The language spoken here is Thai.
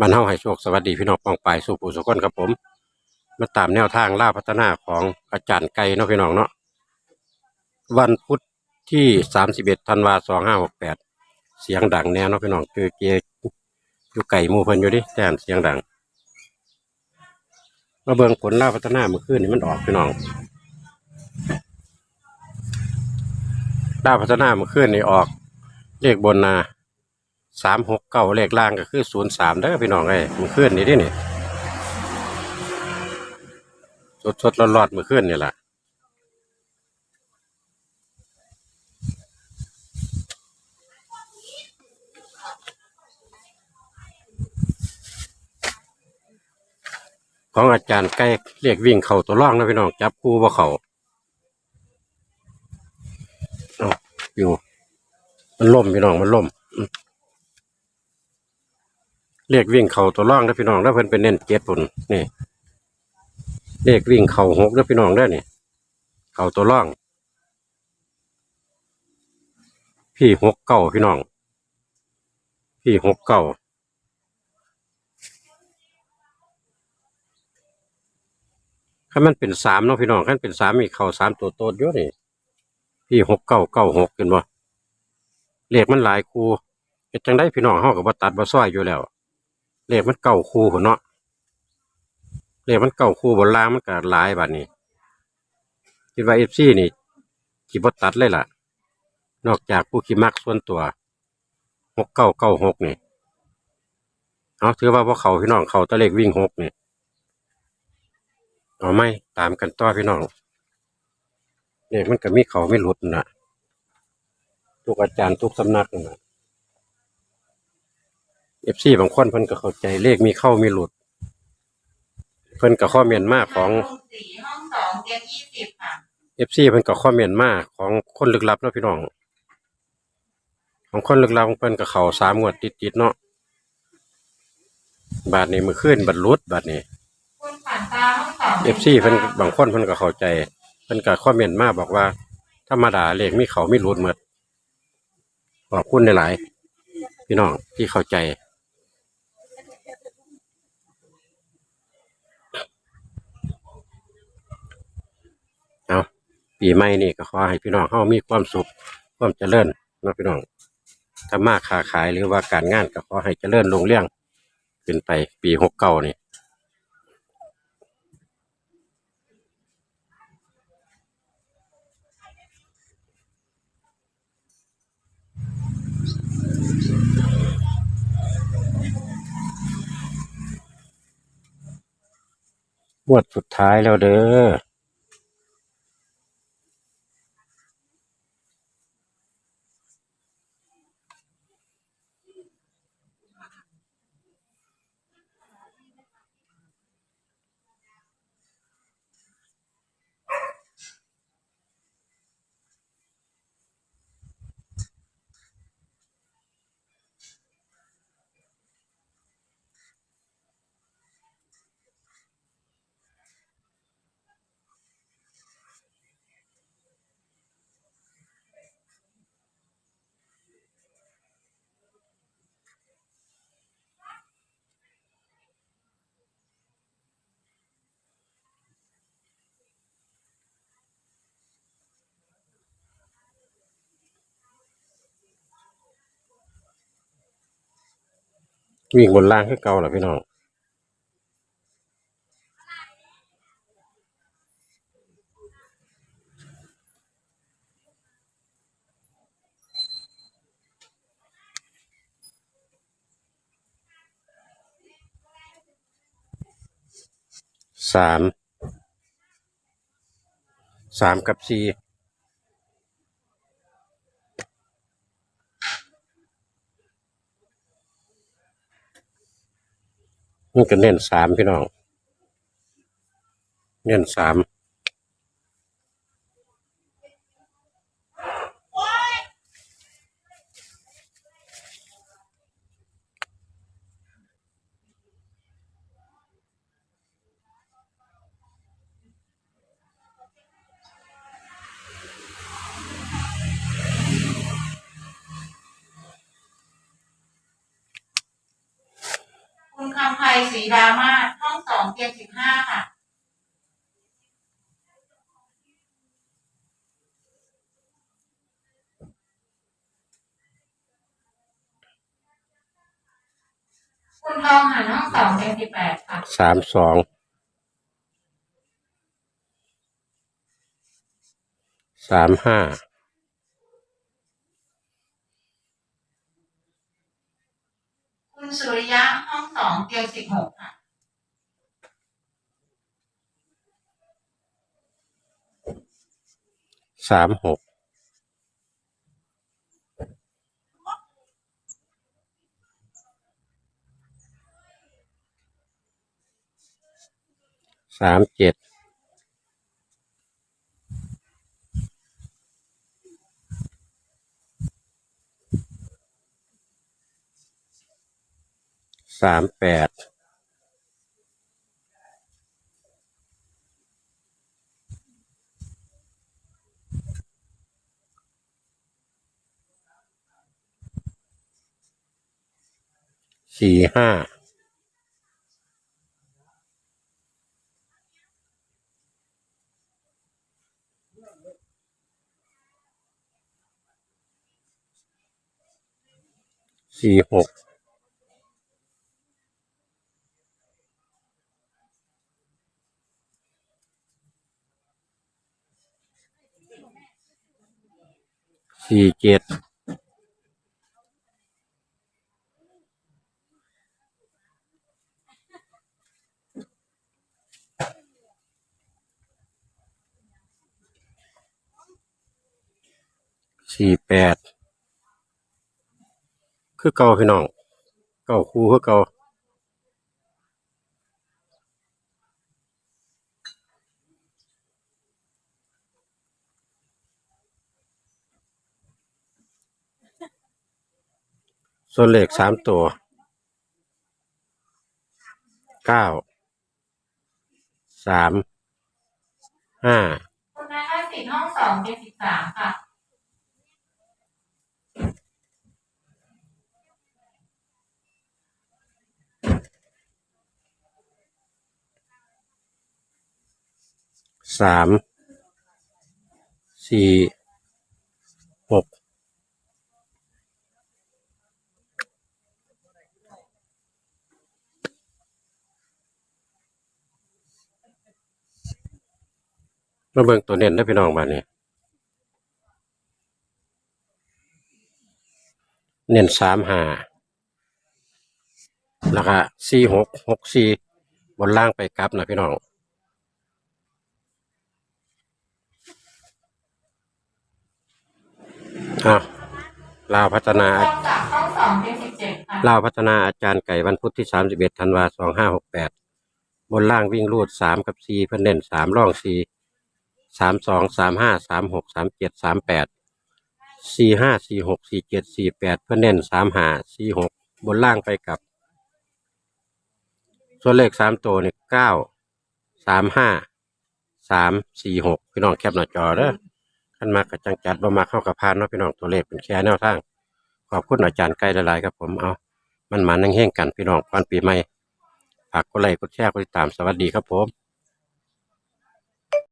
บรรเทาให้โชคสวัสดีพี่น้องปองปายสู่ผู้สุคนครับผม มาตามแนวทางล่าพัฒนาของอาจารย์ไก่เนาะพี่น้องเนาะวันพุธที่สามสิบเอ็ดธันวาสองห้าหกแปดเสียงดังแน่เนาะพี่น้องคือเกอยู่ไก่มูเพิ่นอยู่ดิแต่อันเสียงดังมาเบิ่งผลล่าพัฒนาเมื่อคืนนี่มันออกพี่น้องล่าพัฒนาเมื่อคืนนี่ออกเลขบนนา สามหกเก้าเลขล่างก็คือศูนย์สามเด้อพี่น้องเอ้ยเมื่อคืนนี่เดินี่สดสดร้อนๆมื่อคืนนี่แหละของอาจารย์ใกล้เรียกวิ่งเข่าตัวร่องนะพี่น้องจับคู่ว่าเขาอาอยู่มันล่มพี่น้องมันล่มอืม เรียกวิ่งเข่าตัวร่องนะพี่น้องแล้วเพิ่นเป็นเน้นเจ็ดปุ่นนี่เรียกวิ่งเข่าหกนะพี่น้องได้นี่เข่าตัวร่องพี่หกเก้าพี่น้อง พี่หกเก้าถ้ามันเป็นสามเนาะพี่น้องถ้ามันเป็นสามมีเข่าสามตัวโตดเยอะนี่พี่หกเก้าเก้าหกเห็นบ่เลขมันหลายคูเฮ็ดจังได้พี่น้องเฮาก็บ่ตัดบ่ซอยอยู่แล้ว เลขมันเก่าคูพุ่นเนาะเลขมันเก่าคูบนล่างมันก็หลายบัดนี้คิดว่า FC นี่สิบ่ตัดเลยล่ะ นอกจากผู้ขี้มักส่วนตัว6996นี่เอาถือว่าบ่เขาพี่น้องเขาตะเลขวิ่งหกนี่เอาไหมตามกันต่อพี่น้องเลขมันก็มีเขาไม่หลุดนะทุกอาจารย์ทุกสำนักนั่นนะ เอฟซีบางคนเพิ่นก็เข้าใจเลขมีเข้ามีหลุด เพิ่นก็ข้อเมียนมาของห้องสี่ห้องสองเตียงยี่สิบค่ะเอฟซีเพิ่นก็ข้อเมียนมาของคนลึกลับเนาะพี่น้องของคนลึกลับของเพิ่นก็เข้าสามงวดติดๆเนาะบาทนี้มือขึ้นบัดหลุดบาทนี้คุณผ่านตาห้องสองเอฟซีเพิ่นบางคนเพิ่นก็เข้าใจเพิ่นก็ข้อเมียนมาบอกว่า ธรรมดาเลขมีเขามีหลุดหมดขอบคุณหลายๆพี่น้องที่เข้าใจ เอา ปีใหม่นี่ก็ขอให้พี่น้องเฮามีความสุข ความเจริญเนาะพี่น้องทำมาค้าขายหรือว่าการงานก็ขอให้เจริญรุ่งเรืองขึ้นไปปีหกเก้านี่งวดสุดท้ายแล้วเด้อ วิ่งบนล่างคือเก่าเหรอพี่น้องสามสามกับสี่ นี่ก็เน้นสามพี่น้อง เน้นสาม คำไพศรีดามาศห้องสองเตียงสิบห้าค่ะ คุณทองหันห้องสองเตียงสิบแปดค่ะ สามสองสามห้า คุณสุริยะห้องสองเตียงสิบหกค่ะสามหกสามเจ็ด สามแปดสี่ห้าสี่หก สี่เจ็ดสี่แปดคือเก่าพี่น้อง เก่าคู่คือเก่า ส่วนเลขสามตัวเก้าสามห้าคุณนายทักษิณห้องสองเตียงสิบสามค่ะ สามสี่หก มาเบิ่งตัวเน้นได้อพี่น้องบ้านนี้เน้นสามห้าแล้วก็สี่หกหกสี่บนล่างไปกลับนะพี่น้องอ้าวลาวพัฒนาทองจากห้องสองเตียงสิบเจ็ดค่ะลาวพัฒนาอาจารย์ไก่วันพุธที่สามสิบเอ็ดธันวาสองห้าหกแปดบนล่างวิ่งรูดสามกับสี่เพื่อนเน้นสามร่องสี่ สามสองสามห้าสามหกสามเจ็ดสามแปดสี่ห้าสี่หกสี่เจ็ดสี่แปดเพื่อเน้นสามห้าสี่หกบนล่างไปกับ ส่วนเลขสามตัวเนี่ยเก้าสามห้าสามสี่หกพี่น้องแคปหน้าจอเด้อขั้นมากกับจังจัดบ่มาเข้ากับพานเนาะพี่น้องตัวเลขเป็นแค่แนวทางขอบคุณอาจารย์ไกลหลายครับผมเอามันมานั่งแห้งกันพี่น้องก่อนปีใหม่ฝากกดไลค์กดแชร์กดติดตามสวัสดีครับผม